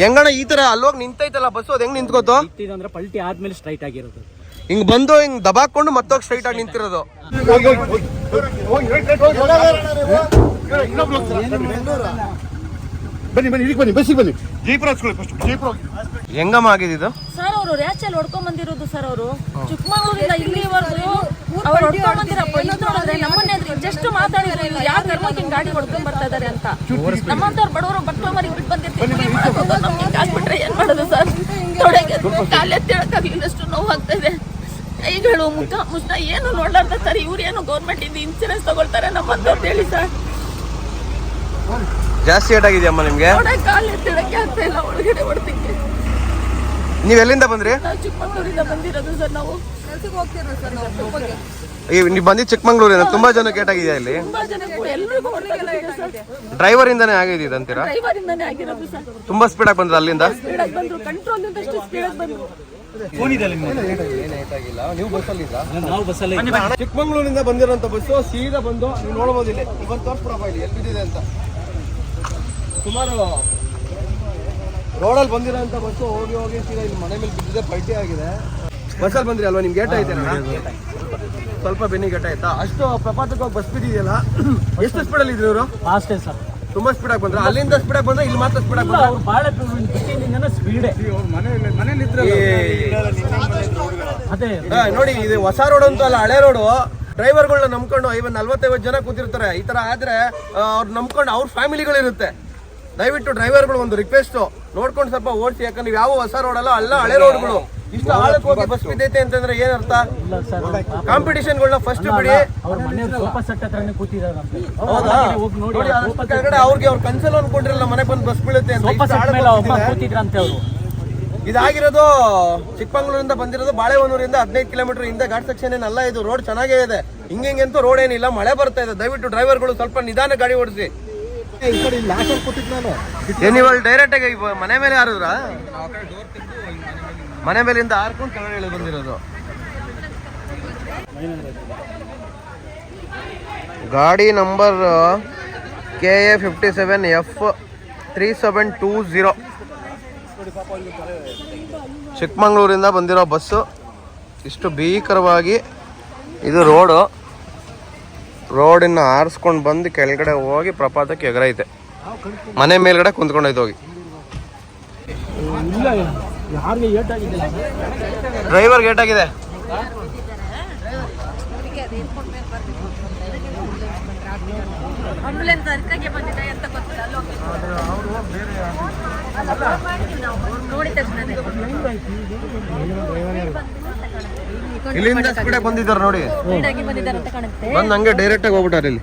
ಹೆಂಗಣ್ಣ ಈ ತರ ಅಲ್ಲೋಗಿ ನಿಂತೈತಲ್ಲ ಬಸ್ ಅದ್ ಹೆಂಗ್ ನಿಂತ್ಕೋತು? ಅಂದ್ರೆ ಪಲ್ಟಿ ಆದ್ಮೇಲೆ ಸ್ಟ್ರೈಟ್ ಆಗಿರೋದು. ಹಿಂಗ್ ಬಂದು ಹಿಂಗ್ ದಬಾಕೊಂಡು ಮತ್ತೋಗಿ ಸ್ಟ್ರೈಟ್ ಆಗಿ ನಿಂತಿರೋದು. ಬನ್ನಿ ಬನ್ನಿ ಇದಕ್ಕೆ ಬನ್ನಿ ಬಸ್ಸಿಗೆ ಬನ್ನಿ. ಜೈಪುರ ಹಚ್ಕೊಳ್ಳಿ ಫಸ್ಟ್ ಜೈಪುರ ಹೋಗಿ. ಹೆಂಗಮ್ಮ ಆಗಿದ್ದು? ಸರ್ ಅವರು ರ್ಯಾಚಲ್ಲಿ ಹೊಡ್ಕೊಂಡ್ ಬಂದಿರೋದು ಸರ್ ಅವರು. ಚಿಕ್ಕಮಗಳೂರಿಂದ ಇಲ್ಲಿವರೆಗೂ ಅವ್ರು ಹೊಡ್ಕೊಂಡ್ ಬಂದಿರಪ್ಪ ಇದು ನೋಡಿದ್ರೆ ನಮ್ಮನ್ನೇ ಜಸ್ಟ್ ಮಾತಾಡಿದ್ರು ಹಿಂಗ್ ಗಾಡಿ ಹೊಡ್ಕೊಂಡ್ ಬರ್ತಾ ಇದಾರೆ ಅಂತ. ನಮ್ಮಂತವ್ರು ಬಡವರು ಬಟ್ಟಲು ಮರಿ ಬಿಟ್ಟು ಬಂದಿರ್ತೀವಿ? ನಮ್ಗೆ ಹಿಂಗ್ ಆಗ್ಬಿಟ್ರೆ ಏನ್ ಮಾಡೋದು ಸರ್? ತೊಡೆಗೆ ಕಾಲೆತ್ತೇಳಕ್ಕಾಗ್ಲಿಲ್ಲಷ್ಟು ನೋವು ಆಗ್ತಾ ಇದೆ. ಕೈಗಳು ಮುಖ ಮುಷ್ಟ ಏನು ನೋಡ್ಲಾರ್ದ ಸರ್? ಇವ್ರು ಏನು ಗೌರ್ಮೆಂಟ್ ಇಂದ ಇನ್ಸೂರೆನ್ಸ್ ತಗೊಳ್ತಾರೆ ನಮ್ಮಂತವ್ರು ಹೇಳಿ ಸರ್. ಜಾಸ್ತಿ ಏಟ್ ಆಗಿದೆಯಮ್ಮ ನಿಮ್ಗೆ? ತೊಡೆ ಕಾಲು ಎತ್ತಿಡಕ್ಕೆ ಆಗ್ತಾ ಇಲ್ಲ ಒಳಗಡೆ ಹೊಡ್ತಿಕ್ಕೆ ನೀವ್ ಎಲ್ಲಿಂದ ಬಂದ್ರಿ? ನಾವು ಚಿಕ್ಕಮಗಳೂರಿಂದ ಬಂದಿರೋದು ಸರ್ ನಾವು ಕೆಲ್ಸಕ್ಕೆ ಹೋಗ್ತಿರೋದು ಸರ್ ನಾವು ಟ್ರಿಪ್ಪಿಗೆ. ಈ ನೀವ್ ಬಂದಿದ್ ಚಿಕ್ಕಮಂಗ್ಳೂರಿನ ತುಂಬಾ ಜನ ಕೇಟಾಗಿದೆ ಇಲ್ಲಿ? ತುಂಬಾ ಜನಕ್ಕೂ ಎಲ್ರಿಗೂ ಡ್ರೈವರ್ ಇಂದಾನೇ ಅಂತೀರಾ? ಡ್ರೈವರ್ ಇಂದಾನೆ ಆಗಿರೋದು ಸರ್. ತುಂಬಾ ಸ್ಪೀಡ್ ಆಗಿ ಬಂದ್ರ ಅಲ್ಲಿಂದ? ಸ್ಪೀಡಾಗಿ ಬಂದ್ರು ಕಂಟ್ರೋಲ್ ಇಂದಷ್ಟು ಸ್ಪೀಡಾಗಿ ಬಂದ್ರು. ನೀವು ಬಸ್ಸಲ್ಲಿ ನಾವು ಬಸ್ಸಲ್ಲಿ ಚಿಕ್ಕಮಂಗ್ಳೂರಿಂದ ಬಂದಿರೋಂಥ ಬಸ್ಸು ಸೀದಾ ಬಂದು ನೀವು ನೋಡ್ಬೋದು ಇಲ್ಲಿ. ಇವತ್ತು ಎಲ್ಲಿ ಬಿದ್ದಿದೆ ಅಂತ. ಸುಮಾರು ರೋಡಲ್ಲಿ ಬಂದಿರೋಂಥ ಬಸ್ಸು ಹೋಗಿ ಹೋಗಿ ಸೀದಾ ಇಲ್ಲಿ ಮನೆ ಮೇಲೆ ಬಿದ್ದಿದೆ ಪಲ್ಟಿ ಆಗಿದೆ. ಬಸ್ಸಲ್ಲಿ ಬಂದ್ರಿ ಅಲ್ವಾ ನಿಮ್ಗೆ ಗೇಟ್ ಐತೆ ಸ್ವಲ್ಪ ಬೆನ್ನಿ ಗೇಟ್ ಆಯ್ತಾ? ಅಷ್ಟು ಪ್ರಪಾತಕ್ಕೆ ಹೋಗಿ ಬಸ್ ಬಿದ್ದಿದೆಯಲ್ಲ ಎಷ್ಟು ಸ್ಪೀಡಲ್ಲಿ ಇದ್ರು ಇವರು? ಅಷ್ಟೇ ಸರ್. ತುಂಬಾ ಸ್ಪೀಡಾಗಿ ಬಂದ್ರೆ? ಅಲ್ಲಿಂದ ಸ್ಪೀಡಾಗಿ ಬಂದ್ರೆ ಇಲ್ಲಿ ಮಾತ್ರ ಸ್ಪೀಡಾಗಿ ಬಂದ್ರೆ? ಅವ್ರು ಬಾಳೆ ಮನೇಲಿ ಸ್ಪೀಡೆ ಅದೇ. ನೋಡಿ ಇದು ಹೊಸ ರೋಡ್ ಅಂತ ಅಲ್ಲ ಹಳೆ ರೋಡು ಡ್ರೈವರ್ಗಳನ್ನ ನಂಬ್ಕೊಂಡು ಐವತ್ ನಲ್ವತ್ತೈವತ್ತು ಜನ ಕೂತಿರ್ತಾರೆ. ಈ ತರ ಆದ್ರೆ ಅವ್ರು ನಂಬ್ಕೊಂಡು ಅವ್ರ ಫ್ಯಾಮಿಲಿಗಳಿರುತ್ತೆ ದಯವಿಟ್ಟು ಡ್ರೈವರ್ಗಳು ಒಂದು ರಿಕ್ವೆಸ್ಟ್ ನೋಡ್ಕೊಂಡು ಸ್ವಲ್ಪ ಓಡಿಸಿ ಯಾಕಂದ್ರೆ ನೀವು ಯಾವ ಹೊಸ ರೋಡ್ ಅಲ್ಲ ಅಲ್ಲ ಹಳೆ ರೋಡ್ಗಳು ಇಷ್ಟು ಆಳಕ್ಕೆ ಹೋಗಿ ಬಸ್ ಬಿದ್ದೈತೆ ಅಂತಂದ್ರೆ ಏನರ್ಥ ಅರ್ಥ? ಗಳನ್ನ ಫಸ್ಟ್ ಬಿಡಿ. ಕೆಳಗಡೆ ಅವ್ರಿಗೆ ಅವ್ರ ಕನ್ಸಲ್ ಅನ್ಕೊಂಡಿರಲ್ಲ ಮನೆ ಬಂದು ಬಸ್ ಬೀಳುತ್ತೆ ಅಂತ. ಇದಾಗಿರೋದು ಚಿಕ್ಕಮಂಗ್ಳೂರಿಂದ ಬಂದಿರೋದು ಬಾಳೆಹೊನ್ನೂರಿಂದ ಹದಿನೈದು ಕಿಲೋಮೀಟರ್ ಹಿಂದೆ ಘಾಟ್ ಸೆಕ್ಷನ್ ಏನಲ್ಲ ಇದು ರೋಡ್ ಚೆನ್ನಾಗೇ ಇದೆ. ಹಿಂಗೆ ಅಂತೂ ರೋಡ್ ಏನಿಲ್ಲ ಮಳೆ ಬರ್ತಾ ಇದೆ. ದಯವಿಟ್ಟು ಡ್ರೈವರ್ಗಳು ಸ್ವಲ್ಪ ನಿಧಾನ ಗಾಡಿ ಓಡಿಸಿ. ಇವಾಗ ಡೈರೆಕ್ಟ್ ಆಗಿ ಮನೆ ಮೇಲೆ ಹಾರಿದ್ರ? ಮನೆ ಮೇಲಿಂದ ಹಾರ್ಕೊಂಡು ಕೆಳಗಡೆ ಇಳಿದು ಬಂದಿರೋದು. ಗಾಡಿ number K A fifty seven F three seven two zero ಚಿಕ್ಕಮಂಗ್ಳೂರಿಂದ ಬಂದಿರೋ ಬಸ್ಸು. ಇಷ್ಟು ಭೀಕರವಾಗಿ ಇದು ರೋಡು ರೋಡಿನ ಆರಿಸ್ಕೊಂಡು ಬಂದು ಕೆಳಗಡೆ ಹೋಗಿ ಪ್ರಪಾತಕ್ಕೆ ಎಗರೈತೆ. ಮನೆ ಮೇಲ್ಗಡೆ ಕುಂತ್ಕೊಂಡೈತೆ ಹೋಗಿ ಇಲ್ಲ ಯಾರಿಗೆ ಏಟಾಗಿದ್ದಿಲ್ಲ ಡ್ರೈವರ್ ಗೇಟ್ ಆಗಿದೆ ಆಂಬುಲೆನ್ಸ್ ಅದಕ್ಕಾಗಿ ಬಂದಿದೆ ಅಂತ ಇಲ್ಲಿಂದ ಬಂದಿದ್ದಾರೆ ನೋಡಿ. ಬಂದು ಹಂಗೆ ಡೈರೆಕ್ಟ್ ಆಗಿ ಹೋಗ್ಬಿಟ್ಟಾರೆ ಇಲ್ಲಿ.